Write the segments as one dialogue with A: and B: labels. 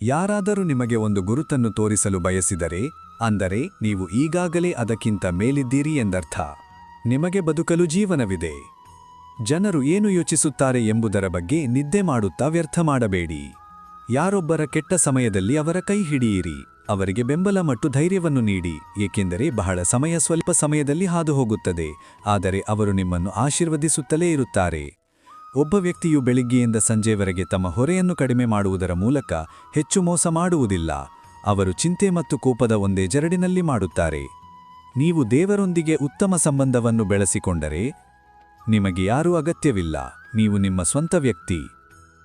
A: ಯಾರಾದರೂ ನಿಮಗೆ ಒಂದು ಗುರುತನ್ನು ತೋರಿಸಲು ಬಯಸಿದರೆ, ಅಂದರೆ ನೀವು ಈಗಾಗಲೇ ಅದಕ್ಕಿಂತ ಮೇಲಿದ್ದೀರಿ ಎಂದರ್ಥ. ನಿಮಗೆ ಬದುಕಲು ಜೀವನವಿದೆ. ಜನರು ಏನು ಯೋಚಿಸುತ್ತಾರೆ ಎಂಬುದರ ಬಗ್ಗೆ ನಿದ್ದೆ ಮಾಡುತ್ತಾ ವ್ಯರ್ಥ ಮಾಡಬೇಡಿ. ಯಾರೊಬ್ಬರ ಕೆಟ್ಟ ಸಮಯದಲ್ಲಿ ಅವರ ಕೈ ಹಿಡಿಯಿರಿ. ಅವರಿಗೆ ಬೆಂಬಲ ಮತ್ತು ಧೈರ್ಯವನ್ನು ನೀಡಿ, ಏಕೆಂದರೆ ಬಹಳ ಸಮಯ ಸ್ವಲ್ಪ ಸಮಯದಲ್ಲಿ ಹಾದು ಹೋಗುತ್ತದೆ ಆದರೆ ಅವರು ನಿಮ್ಮನ್ನು ಆಶೀರ್ವದಿಸುತ್ತಲೇ ಇರುತ್ತಾರೆ. ಒಬ್ಬ ವ್ಯಕ್ತಿಯು ಬೆಳಿಗ್ಗೆಯಿಂದ ಸಂಜೆವರೆಗೆ ತಮ್ಮ ಹೊರೆಯನ್ನು ಕಡಿಮೆ ಮಾಡುವುದರ ಮೂಲಕ ಹೆಚ್ಚು ಮೋಸ ಮಾಡುವುದಿಲ್ಲ. ಅವರು ಚಿಂತೆ ಮತ್ತು ಕೋಪದ ಒಂದೇ ಜರಡಿನಲ್ಲಿ ಮಾಡುತ್ತಾರೆ. ನೀವು ದೇವರೊಂದಿಗೆ ಉತ್ತಮ ಸಂಬಂಧವನ್ನು ಬೆಳೆಸಿಕೊಂಡರೆ ನಿಮಗೆ ಯಾರೂ ಅಗತ್ಯವಿಲ್ಲ. ನೀವು ನಿಮ್ಮ ಸ್ವಂತ ವ್ಯಕ್ತಿ.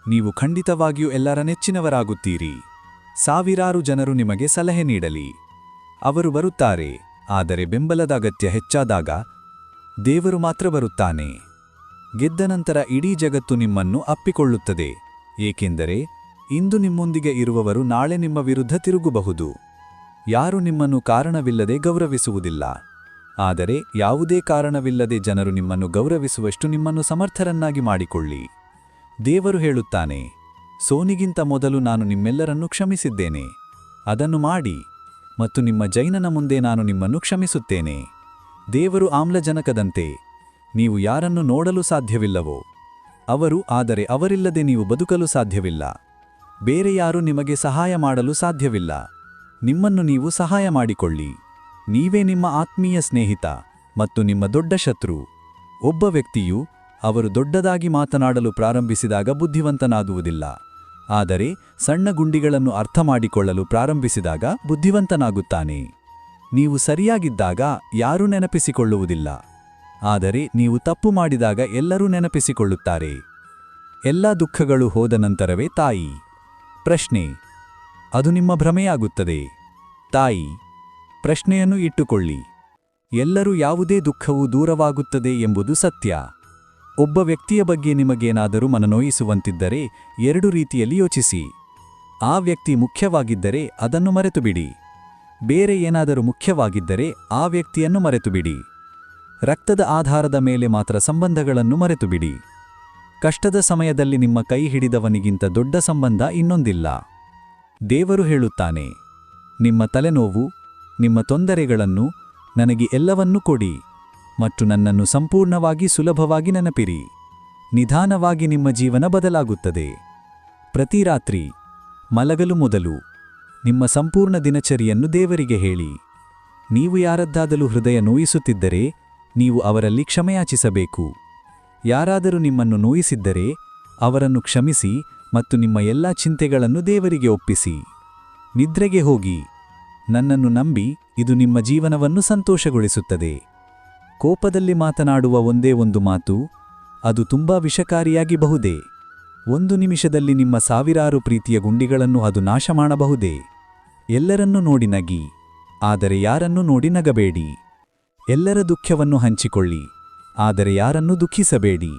A: ನೀವು ಖಂಡಿತವಾಗಿಯೂ ಎಲ್ಲರ ನೆಚ್ಚಿನವರಾಗುತ್ತೀರಿ. ಸಾವಿರಾರು ಜನರು ನಿಮಗೆ ಸಲಹೆ ನೀಡಲಿ. ಅವರು ಬರುತ್ತಾರೆ, ಆದರೆ ಬೆಂಬಲದ ಅಗತ್ಯ ಹೆಚ್ಚಾದಾಗ ದೇವರು ಮಾತ್ರ ಬರುತ್ತಾನೆ. ಗೆದ್ದ ನಂತರ ಇಡೀ ಜಗತ್ತು ನಿಮ್ಮನ್ನು ಅಪ್ಪಿಕೊಳ್ಳುತ್ತದೆ. ಏಕೆಂದರೆ ಇಂದು ನಿಮ್ಮೊಂದಿಗೆ ಇರುವವರು ನಾಳೆ ನಿಮ್ಮ ವಿರುದ್ಧ ತಿರುಗಬಹುದು. ಯಾರು ನಿಮ್ಮನ್ನು ಕಾರಣವಿಲ್ಲದೆ ಗೌರವಿಸುವುದಿಲ್ಲ. ಆದರೆ ಯಾವುದೇ ಕಾರಣವಿಲ್ಲದೆ ಜನರು ನಿಮ್ಮನ್ನು ಗೌರವಿಸುವಷ್ಟು ನಿಮ್ಮನ್ನು ಸಮರ್ಥರನ್ನಾಗಿ ಮಾಡಿಕೊಳ್ಳಿ. ದೇವರು ಹೇಳುತ್ತಾನೆ, ಸೋನಿಗಿಂತ ಮೊದಲು ನಾನು ನಿಮ್ಮೆಲ್ಲರನ್ನು ಕ್ಷಮಿಸಿದ್ದೇನೆ. ಅದನ್ನು ಮಾಡಿ ಮತ್ತು ನಿಮ್ಮ ಜೈನನ ಮುಂದೆ ನಾನು ನಿಮ್ಮನ್ನು ಕ್ಷಮಿಸುತ್ತೇನೆ. ದೇವರು ಆಮ್ಲಜನಕದಂತೆ ನೀವು ಯಾರನ್ನು ನೋಡಲು ಸಾಧ್ಯವಿಲ್ಲವೋ, ಅವರು ಆದರೆ ಅವರಿಲ್ಲದೆ ನೀವು ಬದುಕಲು ಸಾಧ್ಯವಿಲ್ಲ. ಬೇರೆ ಯಾರು ನಿಮಗೆ ಸಹಾಯ ಮಾಡಲು ಸಾಧ್ಯವಿಲ್ಲ. ನಿಮ್ಮನ್ನು ನೀವು ಸಹಾಯ ಮಾಡಿಕೊಳ್ಳಿ. ನೀವೇ ನಿಮ್ಮ ಆತ್ಮೀಯ ಸ್ನೇಹಿತ ಮತ್ತು ನಿಮ್ಮ ದೊಡ್ಡ ಶತ್ರು. ಒಬ್ಬ ವ್ಯಕ್ತಿಯು ಅವರು ದೊಡ್ಡದಾಗಿ ಮಾತನಾಡಲು ಪ್ರಾರಂಭಿಸಿದಾಗ ಬುದ್ಧಿವಂತನಾಗುವುದಿಲ್ಲ. ಆದರೆ ಸಣ್ಣ ಗುಂಡಿಗಳನ್ನು ಅರ್ಥ ಮಾಡಿಕೊಳ್ಳಲು ಪ್ರಾರಂಭಿಸಿದಾಗ ಬುದ್ಧಿವಂತನಾಗುತ್ತಾನೆ. ನೀವು ಸರಿಯಾಗಿದ್ದಾಗ ಯಾರೂ ನೆನಪಿಸಿಕೊಳ್ಳುವುದಿಲ್ಲ. ಆದರೆ ನೀವು ತಪ್ಪು ಮಾಡಿದಾಗ ಎಲ್ಲರೂ ನೆನಪಿಸಿಕೊಳ್ಳುತ್ತಾರೆ. ಎಲ್ಲ ದುಃಖಗಳು ಹೋದ ನಂತರವೇ ತಾಯಿ. ಪ್ರಶ್ನೆ, ಅದು ನಿಮ್ಮ ಭ್ರಮೆಯಾಗುತ್ತದೆ? ತಾಯಿ, ಪ್ರಶ್ನೆಯನ್ನು ಇಟ್ಟುಕೊಳ್ಳಿ. ಎಲ್ಲರೂ ಯಾವುದೇ ದುಃಖವು ದೂರವಾಗುತ್ತದೆ ಎಂಬುದು ಸತ್ಯ. ಒಬ್ಬ ವ್ಯಕ್ತಿಯ ಬಗ್ಗೆ ನಿಮಗೇನಾದರೂ ಮನನೋಯಿಸುವಂತಿದ್ದರೆ ಎರಡು ರೀತಿಯಲ್ಲಿ ಯೋಚಿಸಿ. ಆ ವ್ಯಕ್ತಿ ಮುಖ್ಯವಾಗಿದ್ದರೆ ಅದನ್ನು ಮರೆತುಬಿಡಿ. ಬೇರೆ ಏನಾದರೂ ಮುಖ್ಯವಾಗಿದ್ದರೆ ಆ ವ್ಯಕ್ತಿಯನ್ನು ಮರೆತುಬಿಡಿ. ರಕ್ತದ ಆಧಾರದ ಮೇಲೆ ಮಾತ್ರ ಸಂಬಂಧಗಳನ್ನು ಮರೆತುಬಿಡಿ. ಕಷ್ಟದ ಸಮಯದಲ್ಲಿ ನಿಮ್ಮ ಕೈ ಹಿಡಿದವನಿಗಿಂತ ದೊಡ್ಡ ಸಂಬಂಧ ಇನ್ನೊಂದಿಲ್ಲ. ದೇವರು ಹೇಳುತ್ತಾನೆ, ನಿಮ್ಮ ತಲೆನೋವು, ನಿಮ್ಮ ತೊಂದರೆಗಳನ್ನು ನನಗೆ ಎಲ್ಲವನ್ನೂ ಕೊಡಿ ಮತ್ತು ನನ್ನನ್ನು ಸಂಪೂರ್ಣವಾಗಿ ಸುಲಭವಾಗಿ ನೆನಪಿರಿ. ನಿಧಾನವಾಗಿ ನಿಮ್ಮ ಜೀವನ ಬದಲಾಗುತ್ತದೆ. ಪ್ರತಿ ರಾತ್ರಿ, ಮಲಗಲು ಮೊದಲು ನಿಮ್ಮ ಸಂಪೂರ್ಣ ದಿನಚರಿಯನ್ನು ದೇವರಿಗೆ ಹೇಳಿ. ನೀವು ಯಾರದ್ದಾದಲೂ ಹೃದಯ ನೋಯಿಸುತ್ತಿದ್ದರೆ ನೀವು ಅವರಲ್ಲಿ ಕ್ಷಮೆಯಾಚಿಸಬೇಕು. ಯಾರಾದರೂ ನಿಮ್ಮನ್ನು ನೋಯಿಸಿದ್ದರೆ, ಅವರನ್ನು ಕ್ಷಮಿಸಿ ಮತ್ತು ನಿಮ್ಮ ಎಲ್ಲ ಚಿಂತೆಗಳನ್ನು ದೇವರಿಗೆ ಒಪ್ಪಿಸಿ. ನಿದ್ರೆಗೆ ಹೋಗಿ. ನನ್ನನ್ನು ನಂಬಿ ಇದು ನಿಮ್ಮ ಜೀವನವನ್ನು ಸಂತೋಷಗೊಳಿಸುತ್ತದೆ. ಕೋಪದಲ್ಲಿ ಮಾತನಾಡುವ ಒಂದೇ ಒಂದು ಮಾತು, ಅದು ತುಂಬಾ ವಿಷಕಾರಿಯಾಗಿ ಬಹುದೇ ಒಂದು ನಿಮಿಷದಲ್ಲಿ ನಿಮ್ಮ ಸಾವಿರಾರು ಪ್ರೀತಿಯ ಗುಂಡಿಗಳನ್ನು ಅದು ನಾಶ ಮಾಡಬಹುದೇ? ಎಲ್ಲರನ್ನೂ ನೋಡಿ ನಗಿ, ಆದರೆ ಯಾರನ್ನೂ ನೋಡಿ ನಗಬೇಡಿ. ಎಲ್ಲರ ದುಃಖವನ್ನು ಹಂಚಿಕೊಳ್ಳಿ, ಆದರೆ ಯಾರನ್ನು ದುಃಖಿಸಬೇಡಿ.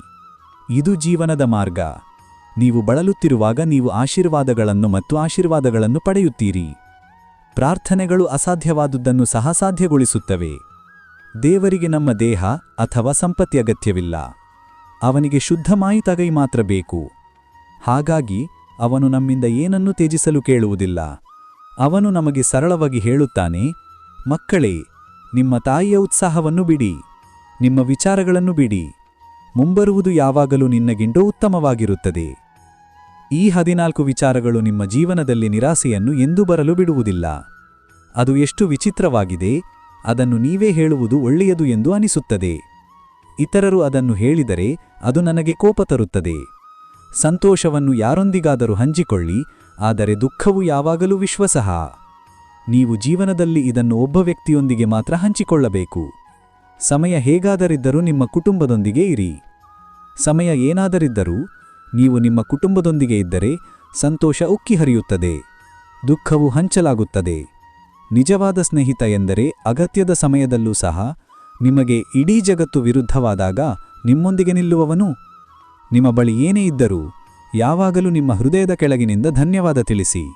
A: ಇದು ಜೀವನದ ಮಾರ್ಗ. ನೀವು ಬಳಲುತ್ತಿರುವಾಗ ನೀವು ಆಶೀರ್ವಾದಗಳನ್ನು ಮತ್ತು ಆಶೀರ್ವಾದಗಳನ್ನು ಪಡೆಯುತ್ತೀರಿ. ಪ್ರಾರ್ಥನೆಗಳು ಅಸಾಧ್ಯವಾದುದನ್ನು ಸಹ ಸಾಧ್ಯಗೊಳಿಸುತ್ತವೆ. ದೇವರಿಗೆ ನಮ್ಮ ದೇಹ ಅಥವಾ ಸಂಪತ್ತಿ ಅಗತ್ಯವಿಲ್ಲ. ಅವನಿಗೆ ಶುದ್ಧ ಮಾಯಿತಗೈ ಮಾತ್ರ ಬೇಕು. ಹಾಗಾಗಿ ಅವನು ನಮ್ಮಿಂದ ಏನನ್ನೂ ತ್ಯಜಿಸಲು ಕೇಳುವುದಿಲ್ಲ. ಅವನು ನಮಗೆ ಸರಳವಾಗಿ ಹೇಳುತ್ತಾನೆ, ಮಕ್ಕಳೇ ನಿಮ್ಮ ತಾಯಿಯ ಉತ್ಸಾಹವನ್ನು ಬಿಡಿ. ನಿಮ್ಮ ವಿಚಾರಗಳನ್ನು ಬಿಡಿ. ಮುಂಬರುವುದು ಯಾವಾಗಲೂ ನಿನ್ನಗಿಂಡೋ ಉತ್ತಮವಾಗಿರುತ್ತದೆ. ಈ ಹದಿನಾಲ್ಕು ವಿಚಾರಗಳು ನಿಮ್ಮ ಜೀವನದಲ್ಲಿ ನಿರಾಸೆಯನ್ನು ಎಂದೂ ಬರಲು ಬಿಡುವುದಿಲ್ಲ. ಅದು ಎಷ್ಟು ವಿಚಿತ್ರವಾಗಿದೆ, ಅದನ್ನು ನೀವೇ ಹೇಳುವುದು ಒಳ್ಳೆಯದು ಎಂದು ಅನಿಸುತ್ತದೆ. ಇತರರು ಅದನ್ನು ಹೇಳಿದರೆ ಅದು ನನಗೆ ಕೋಪ ತರುತ್ತದೆ. ಸಂತೋಷವನ್ನು ಯಾರೊಂದಿಗಾದರೂ ಹಂಚಿಕೊಳ್ಳಿ, ಆದರೆ ದುಃಖವು ಯಾವಾಗಲೂ ವಿಶ್ವಸಹ. ನೀವು ಜೀವನದಲ್ಲಿ ಇದನ್ನು ಒಬ್ಬ ವ್ಯಕ್ತಿಯೊಂದಿಗೆ ಮಾತ್ರ ಹಂಚಿಕೊಳ್ಳಬೇಕು. ಸಮಯ ಹೇಗಾದರಿದ್ದರೂ ನಿಮ್ಮ ಕುಟುಂಬದೊಂದಿಗೆ ಇರಿ. ಸಮಯ ಏನಾದರಿದ್ದರೂ ನೀವು ನಿಮ್ಮ ಕುಟುಂಬದೊಂದಿಗೆ ಇದ್ದರೆ ಸಂತೋಷ ಉಕ್ಕಿ ಹರಿಯುತ್ತದೆ. ದುಃಖವು ಹಂಚಲಾಗುತ್ತದೆ. ನಿಜವಾದ ಸ್ನೇಹಿತ ಎಂದರೆ ಅಗತ್ಯದ ಸಮಯದಲ್ಲೂ ಸಹ ನಿಮಗೆ ಇಡೀ ಜಗತ್ತು ವಿರುದ್ಧವಾದಾಗ ನಿಮ್ಮೊಂದಿಗೆ ನಿಲ್ಲುವವನು. ನಿಮ್ಮ ಬಳಿ ಏನೇ ಇದ್ದರೂ ಯಾವಾಗಲೂ ನಿಮ್ಮ ಹೃದಯದ ಕೆಳಗಿನಿಂದ ಧನ್ಯವಾದ ತಿಳಿಸಿ.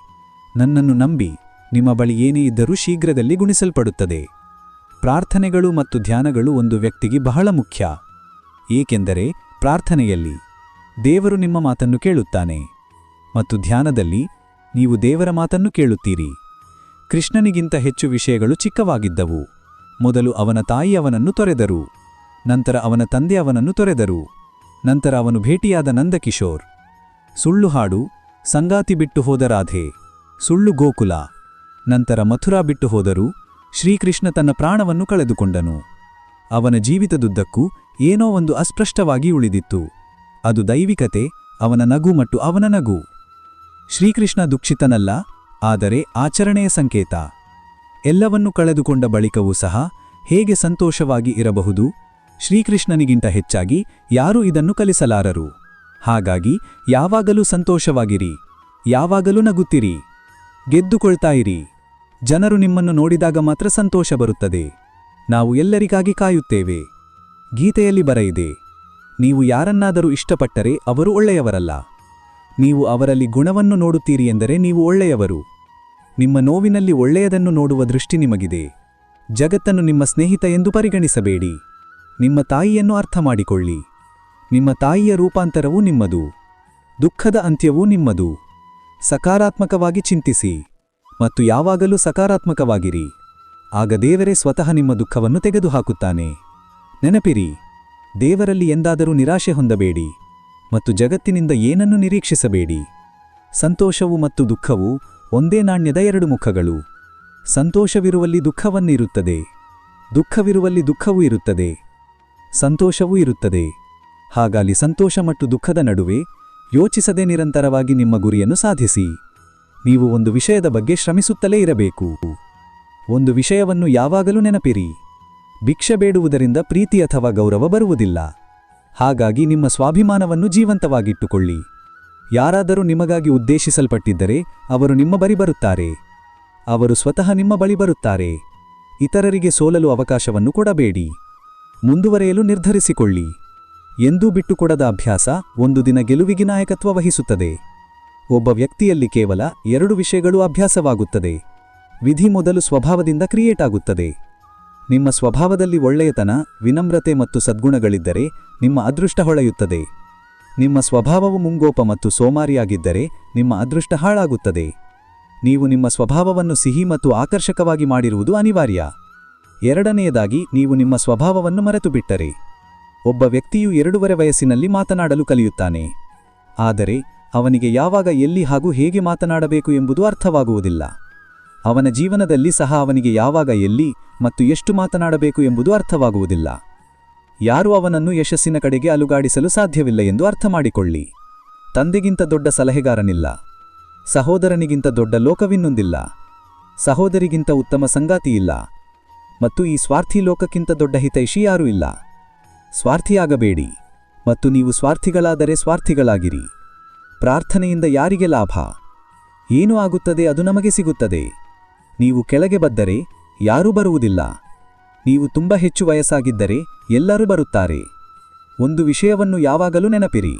A: ನನ್ನನ್ನು ನಂಬಿ. ನಿಮ್ಮ ಬಳಿ ಏನೇ ಇದ್ದರೂ ಶೀಘ್ರದಲ್ಲಿ ಗುಣಿಸಲ್ಪಡುತ್ತದೆ. ಪ್ರಾರ್ಥನೆಗಳು ಮತ್ತು ಧ್ಯಾನಗಳು ಒಂದು ವ್ಯಕ್ತಿಗೆ ಬಹಳ ಮುಖ್ಯ. ಏಕೆಂದರೆ ಪ್ರಾರ್ಥನೆಯಲ್ಲಿ ದೇವರು ನಿಮ್ಮ ಮಾತನ್ನು ಕೇಳುತ್ತಾನೆ ಮತ್ತು ಧ್ಯಾನದಲ್ಲಿ ನೀವು ದೇವರ ಮಾತನ್ನು ಕೇಳುತ್ತೀರಿ. ಕೃಷ್ಣನಿಗಿಂತ ಹೆಚ್ಚು ವಿಷಯಗಳು ಚಿಕ್ಕವಾಗಿದ್ದವು. ಮೊದಲು ಅವನ ತಾಯಿ ಅವನನ್ನು ತೊರೆದರು. ನಂತರ ಅವನ ತಂದೆ ಅವನನ್ನು ತೊರೆದರು. ನಂತರ ಅವನು ಭೇಟಿಯಾದ ನಂದಕಿಶೋರ್. ಸುಳ್ಳು ಹಾಡು, ಸಂಗಾತಿ ಬಿಟ್ಟು ಹೋದ ರಾಧೆ. ಸುಳ್ಳು ಗೋಕುಲ. ನಂತರ ಮಥುರಾ ಬಿಟ್ಟು ಹೋದರೂ ಶ್ರೀಕೃಷ್ಣ ತನ್ನ ಪ್ರಾಣವನ್ನು ಕಳೆದುಕೊಂಡನು. ಅವನ ಜೀವಿತದುದ್ದಕ್ಕೂ ಏನೋ ಒಂದು ಅಸ್ಪಷ್ಟವಾಗಿ ಉಳಿದಿತ್ತು. ಅದು ದೈವಿಕತೆ, ಅವನ ನಗು ಮತ್ತು ಅವನ ನಗು. ಶ್ರೀಕೃಷ್ಣ ದುಃಖಿತನಲ್ಲ, ಆದರೆ ಆಚರಣೆಯ ಸಂಕೇತ. ಎಲ್ಲವನ್ನೂ ಕಳೆದುಕೊಂಡ ಬಳಿಕವೂ ಸಹ ಹೇಗೆ ಸಂತೋಷವಾಗಿ ಇರಬಹುದು? ಶ್ರೀಕೃಷ್ಣನಿಗಿಂತ ಹೆಚ್ಚಾಗಿ ಯಾರೂ ಇದನ್ನು ಕಲಿಸಲಾರರು. ಹಾಗಾಗಿ ಯಾವಾಗಲೂ ಸಂತೋಷವಾಗಿರಿ, ಯಾವಾಗಲೂ ನಗುತ್ತಿರಿ, ಗೆದ್ದುಕೊಳ್ತಾ ಇರಿ. ಜನರು ನಿಮ್ಮನ್ನು ನೋಡಿದಾಗ ಮಾತ್ರ ಸಂತೋಷ ಬರುತ್ತದೆ. ನಾವು ಎಲ್ಲರಿಗಾಗಿ ಕಾಯುತ್ತೇವೆ. ಗೀತೆಯಲ್ಲಿ ಬರೆಯಿದೆ, ನೀವು ಯಾರನ್ನಾದರೂ ಇಷ್ಟಪಟ್ಟರೆ ಅವರು ಒಳ್ಳೆಯವರಲ್ಲ. ನೀವು ಅವರಲ್ಲಿ ಗುಣವನ್ನು ನೋಡುತ್ತೀರಿ ಎಂದರೆ ನೀವು ಒಳ್ಳೆಯವರು. ನಿಮ್ಮ ನೋವಿನಲ್ಲಿ ಒಳ್ಳೆಯದನ್ನು ನೋಡುವ ದೃಷ್ಟಿ ನಿಮಗಿದೆ. ಜಗತ್ತನ್ನು ನಿಮ್ಮ ಸ್ನೇಹಿತ ಎಂದು ಪರಿಗಣಿಸಬೇಡಿ. ನಿಮ್ಮ ತಾಯಿಯನ್ನು ಅರ್ಥ ಮಾಡಿಕೊಳ್ಳಿ ನಿಮ್ಮ ತಾಯಿಯ ರೂಪಾಂತರವೂ ನಿಮ್ಮದು. ದುಃಖದ ಅಂತ್ಯವೂ ನಿಮ್ಮದು. ಸಕಾರಾತ್ಮಕವಾಗಿ ಚಿಂತಿಸಿ. ಮತ್ತು ಯಾವಾಗಲೂ ಸಕಾರಾತ್ಮಕವಾಗಿರಿ. ಆಗ ದೇವರೇ ಸ್ವತಃ ನಿಮ್ಮ ದುಃಖವನ್ನು ತೆಗೆದುಹಾಕುತ್ತಾನೆ. ನೆನಪಿರಿ, ದೇವರಲ್ಲಿ ಎಂದಾದರೂ ನಿರಾಶೆ ಹೊಂದಬೇಡಿ ಮತ್ತು ಜಗತ್ತಿನಿಂದ ಏನನ್ನು ನಿರೀಕ್ಷಿಸಬೇಡಿ. ಸಂತೋಷವು ಮತ್ತು ದುಃಖವು ಒಂದೇ ನಾಣ್ಯದ ಎರಡು ಮುಖಗಳು. ಸಂತೋಷವಿರುವಲ್ಲಿ ದುಃಖವನ್ನಿರುತ್ತದೆ, ದುಃಖವಿರುವಲ್ಲಿ ದುಃಖವೂ ಇರುತ್ತದೆ, ಸಂತೋಷವೂ ಇರುತ್ತದೆ. ಹಾಗಾಗಿ ಸಂತೋಷ ಮತ್ತು ದುಃಖದ ನಡುವೆ ಯೋಚಿಸದೆ ನಿರಂತರವಾಗಿ ನಿಮ್ಮ ಗುರಿಯನ್ನು ಸಾಧಿಸಿ. ನೀವು ಒಂದು ವಿಷಯದ ಬಗ್ಗೆ ಶ್ರಮಿಸುತ್ತಲೇ ಇರಬೇಕು. ಒಂದು ವಿಷಯವನ್ನು ಯಾವಾಗಲೂ ನೆನಪಿರಿ. ಭಿಕ್ಷೆ ಬೇಡುವುದರಿಂದ ಪ್ರೀತಿ ಅಥವಾ ಗೌರವ ಬರುವುದಿಲ್ಲ. ಹಾಗಾಗಿ ನಿಮ್ಮ ಸ್ವಾಭಿಮಾನವನ್ನು ಜೀವಂತವಾಗಿಟ್ಟುಕೊಳ್ಳಿ. ಯಾರಾದರೂ ನಿಮಗಾಗಿ ಉದ್ದೇಶಿಸಲ್ಪಟ್ಟಿದ್ದರೆ ಅವರು ನಿಮ್ಮ ಬಳಿ ಬರುತ್ತಾರೆ. ಅವರು ಸ್ವತಃ ನಿಮ್ಮ ಬಳಿ ಬರುತ್ತಾರೆ. ಇತರರಿಗೆ ಸೋಲಲು ಅವಕಾಶವನ್ನು ಕೊಡಬೇಡಿ. ಮುಂದುವರೆಯಲು ನಿರ್ಧರಿಸಿಕೊಳ್ಳಿ. ಎಂದೂ ಬಿಟ್ಟುಕೊಡದ ಅಭ್ಯಾಸ ಒಂದು ದಿನ ಗೆಲುವಿಗೆ ನಾಯಕತ್ವ ವಹಿಸುತ್ತದೆ. ಒಬ್ಬ ವ್ಯಕ್ತಿಯಲ್ಲಿ ಕೇವಲ ಎರಡು ವಿಷಯಗಳು ಅಭ್ಯಾಸವಾಗುತ್ತದೆ. ವಿಧಿ ಮೊದಲು ಸ್ವಭಾವದಿಂದ ಕ್ರಿಯೇಟ್ ಆಗುತ್ತದೆ. ನಿಮ್ಮ ಸ್ವಭಾವದಲ್ಲಿ ಒಳ್ಳೆಯತನ, ವಿನಮ್ರತೆ ಮತ್ತು ಸದ್ಗುಣಗಳಿದ್ದರೆ ನಿಮ್ಮ ಅದೃಷ್ಟ ಹೊಳೆಯುತ್ತದೆ. ನಿಮ್ಮ ಸ್ವಭಾವವು ಮುಂಗೋಪ ಮತ್ತು ಸೋಮಾರಿಯಾಗಿದ್ದರೆ ನಿಮ್ಮ ಅದೃಷ್ಟ ಹಾಳಾಗುತ್ತದೆ. ನೀವು ನಿಮ್ಮ ಸ್ವಭಾವವನ್ನು ಸಿಹಿ ಮತ್ತು ಆಕರ್ಷಕವಾಗಿ ಮಾಡಿರುವುದು ಅನಿವಾರ್ಯ. ಎರಡನೆಯದಾಗಿ, ನೀವು ನಿಮ್ಮ ಸ್ವಭಾವವನ್ನು ಮರೆತು ಬಿಟ್ಟರೆ ಒಬ್ಬ ವ್ಯಕ್ತಿಯು ಎರಡೂವರೆ ವಯಸ್ಸಿನಲ್ಲಿ ಮಾತನಾಡಲು ಕಲಿಯುತ್ತಾನೆ. ಆದರೆ ಅವನಿಗೆ ಯಾವಾಗ ಎಲ್ಲಿ ಹಾಗೂ ಹೇಗೆ ಮಾತನಾಡಬೇಕು ಎಂಬುದು ಅರ್ಥವಾಗುವುದಿಲ್ಲ. ಅವನ ಜೀವನದಲ್ಲಿ ಸಹ ಅವನಿಗೆ ಯಾವಾಗ ಎಲ್ಲಿ ಮತ್ತು ಎಷ್ಟು ಮಾತನಾಡಬೇಕು ಎಂಬುದು ಅರ್ಥವಾಗುವುದಿಲ್ಲ. ಯಾರೂ ಅವನನ್ನು ಯಶಸ್ಸಿನ ಕಡೆಗೆ ಅಲುಗಾಡಿಸಲು ಸಾಧ್ಯವಿಲ್ಲ ಎಂದು ಅರ್ಥ ಮಾಡಿಕೊಳ್ಳಿ. ತಂದೆಗಿಂತ ದೊಡ್ಡ ಸಲಹೆಗಾರನಿಲ್ಲ. ಸಹೋದರನಿಗಿಂತ ದೊಡ್ಡ ಲೋಕವಿನ್ನೊಂದಿಲ್ಲ. ಸಹೋದರಿಗಿಂತ ಉತ್ತಮ ಸಂಗಾತಿಯಿಲ್ಲ. ಮತ್ತು ಈ ಸ್ವಾರ್ಥಿ ಲೋಕಕ್ಕಿಂತ ದೊಡ್ಡ ಹಿತೈಷಿ ಯಾರೂ ಇಲ್ಲ. ಸ್ವಾರ್ಥಿಯಾಗಬೇಡಿ. ಮತ್ತು ನೀವು ಸ್ವಾರ್ಥಿಗಳಾದರೆ ಸ್ವಾರ್ಥಿಗಳಾಗಿರಿ. ಪ್ರಾರ್ಥನೆಯಿಂದ ಯಾರಿಗೆ ಲಾಭ? ಏನು ಆಗುತ್ತದೆ ಅದು ನಮಗೆ ಸಿಗುತ್ತದೆ. ನೀವು ಕೆಳಗೆ ಬದ್ದರೆ ಯಾರೂ ಬರುವುದಿಲ್ಲ. ನೀವು ತುಂಬ ಹೆಚ್ಚು ವಯಸ್ಸಾಗಿದ್ದರೆ ಎಲ್ಲರೂ ಬರುತ್ತಾರೆ. ಒಂದು ವಿಷಯವನ್ನು ಯಾವಾಗಲೂ ನೆನಪಿರಿ.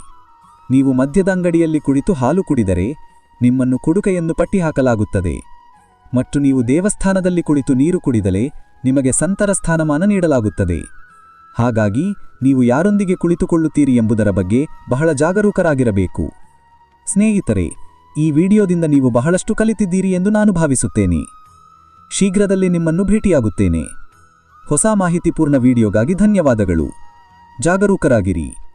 A: ನೀವು ಮದ್ಯದ ಅಂಗಡಿಯಲ್ಲಿ ಕುಳಿತು ಹಾಲು ಕುಡಿದರೆ ನಿಮ್ಮನ್ನು ಕುಡುಕ ಎಂದು ಮತ್ತು ನೀವು ದೇವಸ್ಥಾನದಲ್ಲಿ ಕುಳಿತು ನೀರು ಕುಡಿದಲೆ ನಿಮಗೆ ಸಂತರ ಸ್ಥಾನಮಾನ ನೀಡಲಾಗುತ್ತದೆ. ಹಾಗಾಗಿ ನೀವು ಯಾರೊಂದಿಗೆ ಕುಳಿತುಕೊಳ್ಳುತ್ತೀರಿ ಎಂಬುದರ ಬಗ್ಗೆ ಬಹಳ ಜಾಗರೂಕರಾಗಿರಬೇಕು. ಸ್ನೇಹಿತರೆ, ಈ ವಿಡಿಯೋದಿಂದ ನೀವು ಬಹಳಷ್ಟು ಕಲಿತಿದ್ದೀರಿ ಎಂದು ನಾನು ಭಾವಿಸುತ್ತೇನೆ. ಶೀಘ್ರದಲ್ಲಿ ನಿಮ್ಮನ್ನು ಭೇಟಿಯಾಗುತ್ತೇನೆ. ಹೊಸ ಮಾಹಿತಿಪೂರ್ಣ ವಿಡಿಯೋಗಾಗಿ ಧನ್ಯವಾದಗಳು. ಜಾಗರೂಕರಾಗಿರಿ.